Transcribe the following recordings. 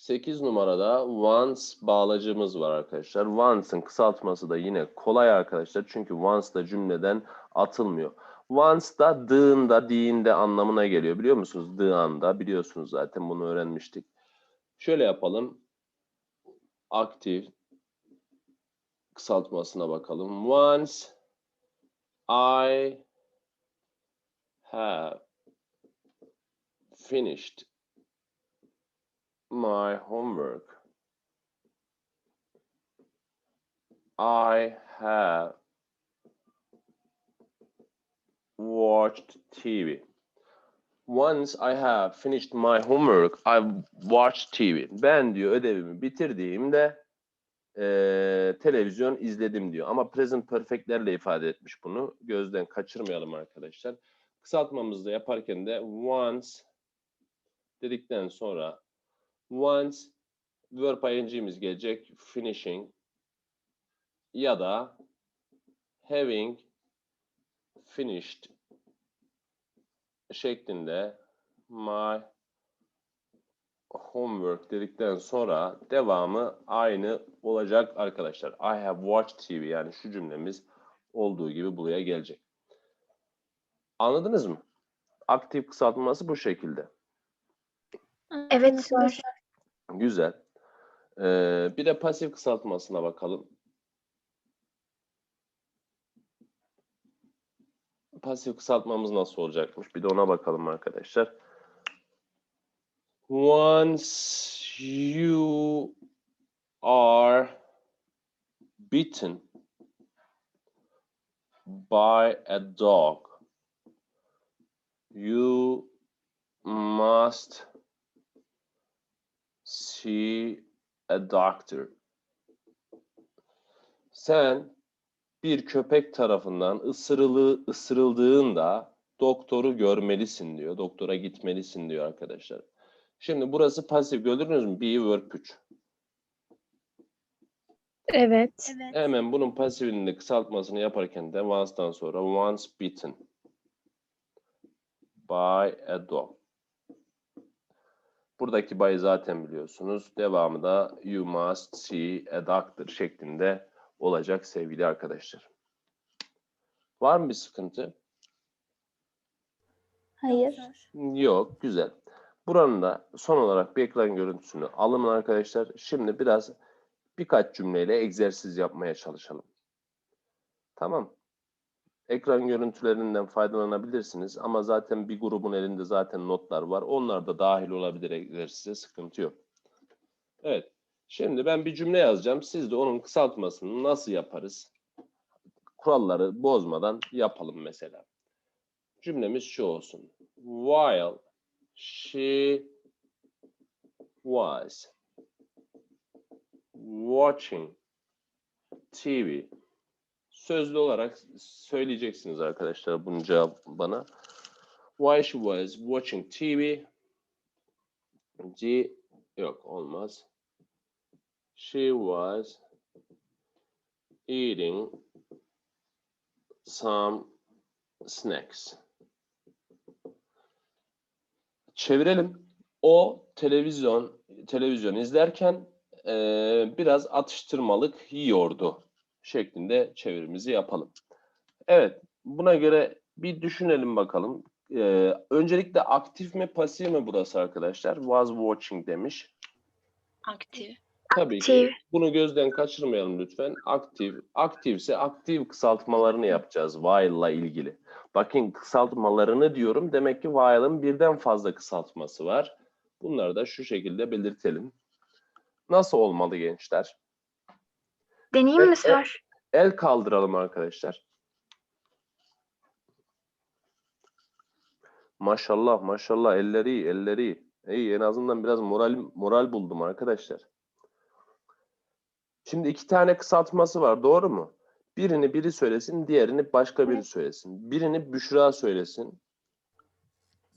8 numarada once bağlacımız var arkadaşlar. Once'ın kısaltması da yine kolay arkadaşlar. Çünkü once da cümleden atılmıyor. Once da dığında, diğinde anlamına geliyor. Biliyor musunuz? Dığanda biliyorsunuz zaten bunu öğrenmiştik. Şöyle yapalım. Aktif kısaltmasına bakalım. Once I have finished my homework. I have watched TV. Once I have finished my homework, I've watched TV. Ben diyor ödevimi bitirdiğimde eee, televizyon izledim diyor. Ama present perfect'lerle ifade etmiş bunu. Gözden kaçırmayalım arkadaşlar. Kısaltmamızda yaparken de once dedikten sonra once verb ing'imiz gelecek finishing ya da having finished şeklinde my homework dedikten sonra devamı aynı olacak arkadaşlar. I have watched TV yani şu cümlemiz olduğu gibi buraya gelecek. Anladınız mı? Aktif kısaltması bu şekilde. Evet var. Güzel. Ee, bir de pasif kısaltmasına bakalım. Pasif kısaltmamız nasıl olacakmış? Bir de ona bakalım arkadaşlar. Once you are bitten by a dog, you must see a doctor. Sen bir köpek tarafından ısırılı, ısırıldığında doktoru görmelisin diyor. Doktora gitmelisin diyor arkadaşlar. Şimdi burası pasif gördünüz mü? Be verb 3. Evet. Hemen bunun pasifinin de kısaltmasını yaparken de once'dan sonra once bitten by a dog. Buradaki by zaten biliyorsunuz. Devamı da you must see a doctor şeklinde olacak sevgili arkadaşlar. Var mı bir sıkıntı? Hayır. Yok, güzel. Buranın da son olarak bir ekran görüntüsünü alın arkadaşlar. Şimdi biraz birkaç cümleyle egzersiz yapmaya çalışalım. Tamam. Ekran görüntülerinden faydalanabilirsiniz ama zaten bir grubun elinde zaten notlar var. Onlar da dahil olabilir egzersize, sıkıntı yok. Evet. Şimdi ben bir cümle yazacağım. Siz de onun kısaltmasını nasıl yaparız? Kuralları bozmadan yapalım mesela. Cümlemiz şu olsun. While she was watching TV. Sözlü olarak söyleyeceksiniz arkadaşlar bunun cevabı bana. While she was watching TV. G yok olmaz. She was eating some snacks. Çevirelim. O televizyon televizyon izlerken eee, biraz atıştırmalık yiyordu şeklinde çevirimizi yapalım. Evet, buna göre bir düşünelim bakalım. Eee, öncelikle aktif mi pasif mi burası arkadaşlar? Was watching demiş. Aktif. Tabii ki Aktif. bunu gözden kaçırmayalım lütfen. Aktif, aktifse aktif kısaltmalarını yapacağız while'la ilgili. Bakın kısaltmalarını diyorum. Demek ki while'ın birden fazla kısaltması var. Bunları da şu şekilde belirtelim. Nasıl olmalı gençler? Deneyeyim mi Evet, sor? El kaldıralım arkadaşlar. Maşallah maşallah elleri iyi elleri iyi. İyi en azından biraz moral moral buldum arkadaşlar. Şimdi iki tane kısaltması var doğru mu? Birini biri söylesin, diğerini başka biri söylesin. Birini Büşra söylesin.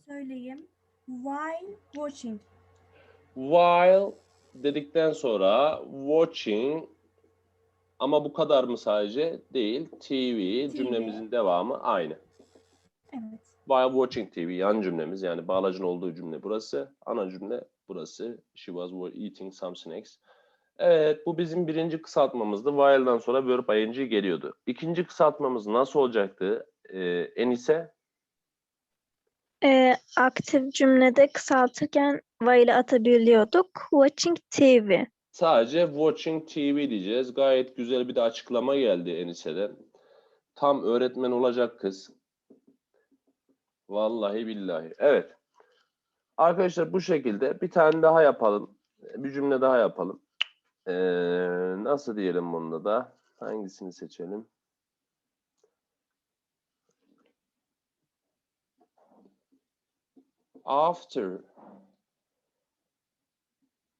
Söyleyeyim. While watching. While dedikten sonra watching ama bu kadar mı sadece? Değil. TV, TV. cümlemizin devamı aynı. Evet. While watching TV yan cümlemiz yani bağlacın olduğu cümle burası. Ana cümle burası. She was wa- eating some snacks. Evet bu bizim birinci kısaltmamızdı. While'dan sonra verb ing geliyordu. İkinci kısaltmamız nasıl olacaktı? Ee, Enise Ee, aktif cümlede kısaltırken while atabiliyorduk. Watching TV. Sadece watching TV diyeceğiz. Gayet güzel bir de açıklama geldi Enise'den. Tam öğretmen olacak kız. Vallahi billahi. Evet. Arkadaşlar bu şekilde bir tane daha yapalım. Bir cümle daha yapalım. Ee, nasıl diyelim bunda da? Hangisini seçelim? After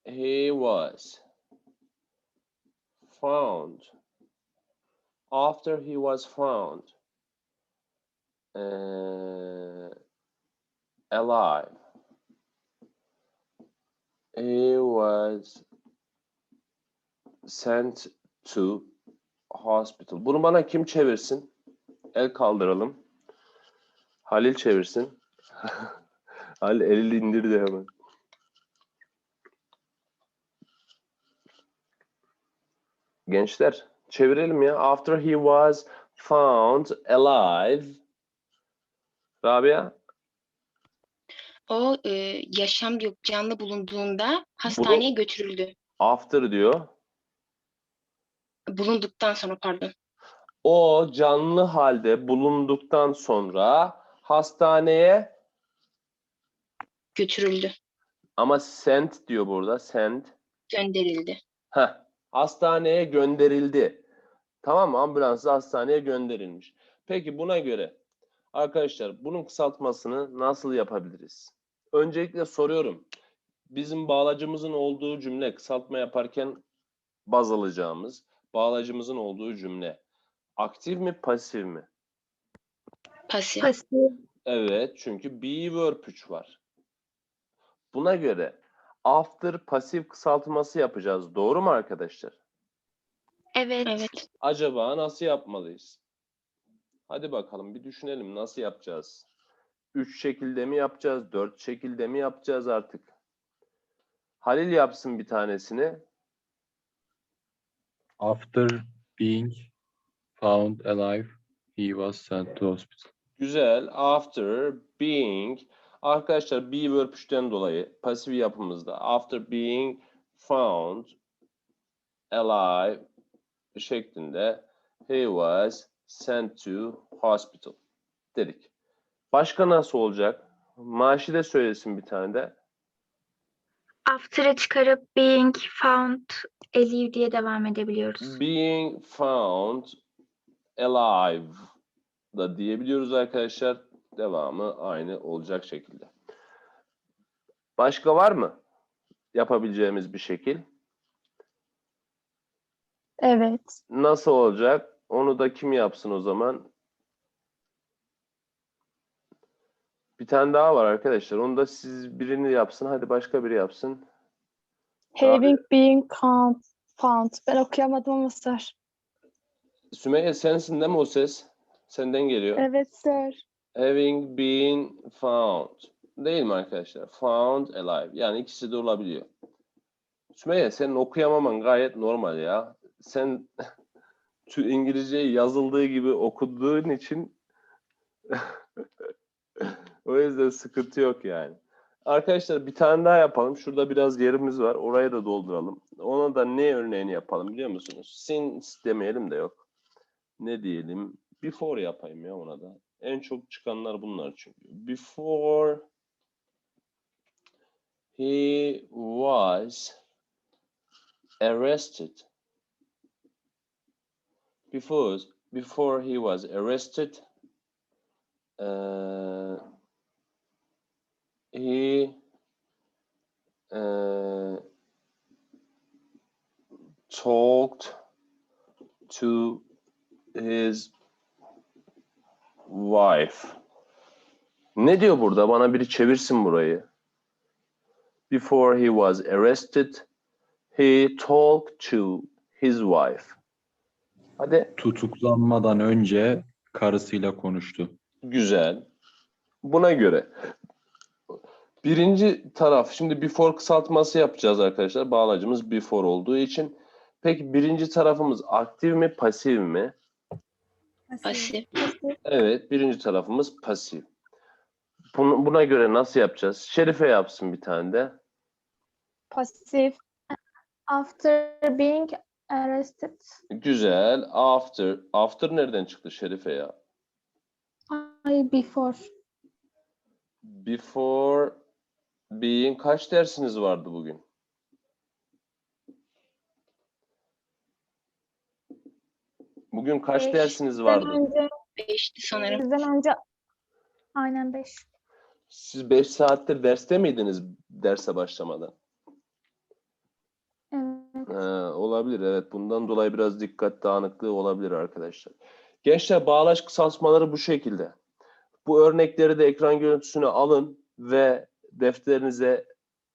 he was found, after he was found uh, alive, he was sent to hospital. Bunu bana kim çevirsin? El kaldıralım. Halil çevirsin. Halil eli indirdi hemen. Gençler çevirelim ya. After he was found alive. Rabia O e, yaşam yok canlı bulunduğunda hastaneye götürüldü. after diyor. Bulunduktan sonra pardon. O canlı halde bulunduktan sonra hastaneye Götürüldü. ama sent diyor burada. Sent. Gönderildi. Heh, hastaneye gönderildi. Tamam mı? Ambulansla hastaneye gönderilmiş. Peki buna göre arkadaşlar bunun kısaltmasını nasıl yapabiliriz? Öncelikle soruyorum. Bizim bağlacımızın olduğu cümle kısaltma yaparken baz alacağımız bağlacımızın olduğu cümle aktif mi pasif mi? Pasif. Pasif. Evet çünkü be verb 3 var. Buna göre after pasif kısaltması yapacağız. Doğru mu arkadaşlar? Evet. Evet. Acaba nasıl yapmalıyız? Hadi bakalım bir düşünelim nasıl yapacağız? Üç şekilde mi yapacağız? Dört şekilde mi yapacağız artık? Halil yapsın bir tanesini. After being found alive, he was sent to hospital. Güzel. After being arkadaşlar be verb 3'ten dolayı pasif yapımızda after being found alive şeklinde he was sent to hospital dedik. Başka nasıl olacak? Maaşı da söylesin bir tane de. After'ı çıkarıp being found alive diye devam edebiliyoruz. Being found alive da diyebiliyoruz arkadaşlar. Devamı aynı olacak şekilde. Başka var mı? Yapabileceğimiz bir şekil. Evet. Nasıl olacak? Onu da kim yapsın o zaman? Bir tane daha var arkadaşlar. Onu da siz birini yapsın. Hadi başka biri yapsın. Having been count, found. Ben okuyamadım ama sir. Sümeyye sensin değil mi o ses? Senden geliyor. Evet sir. Having been found. Değil mi arkadaşlar? Found alive. Yani ikisi de olabiliyor. Sümeyye senin okuyamaman gayet normal ya. Sen İngilizceyi yazıldığı gibi okuduğun için o yüzden sıkıntı yok yani. Arkadaşlar bir tane daha yapalım. Şurada biraz yerimiz var. Orayı da dolduralım. Ona da ne örneğini yapalım biliyor musunuz? Since demeyelim de yok. Ne diyelim? Before yapayım ya ona da. En çok çıkanlar bunlar çünkü. Before he was arrested. Before before he was arrested, uh, he uh, talked to his wife. Ne diyor burada? Bana biri çevirsin burayı. Before he was arrested, he talked to his wife. Hadi Tutuklanmadan önce karısıyla konuştu. güzel. Buna göre birinci taraf şimdi before kısaltması yapacağız arkadaşlar. Bağlacımız before olduğu için. Peki birinci tarafımız aktif mi pasif mi? Pasif. Evet birinci tarafımız pasif. Bunu, buna göre nasıl yapacağız? Şerife yapsın bir tane de. Pasif. After being arrested. Güzel. After. After nereden çıktı Şerife ya? Ay before. Before being kaç dersiniz vardı bugün? Bugün kaç Beş. dersiniz vardı? önce, Beşti sanırım. bizden önce aynen 5. Siz 5 saattir derste miydiniz derse başlamadan? Evet. Ha, olabilir evet. Bundan dolayı biraz dikkat dağınıklığı olabilir arkadaşlar. Gençler bağlaç kısaltmaları bu şekilde. Bu örnekleri de ekran görüntüsüne alın ve defterinize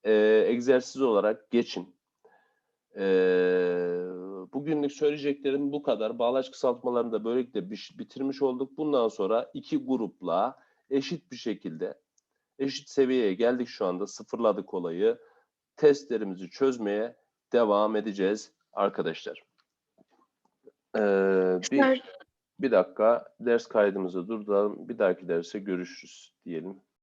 e, egzersiz olarak geçin. E, bugünlük söyleyeceklerim bu kadar. Bağlaç kısaltmalarını da böylelikle bitirmiş olduk. Bundan sonra iki grupla eşit bir şekilde eşit seviyeye geldik şu anda. Sıfırladık olayı. Testlerimizi çözmeye devam edeceğiz arkadaşlar. Ee, bir, bir dakika ders kaydımızı durduralım. Bir dahaki derse görüşürüz diyelim.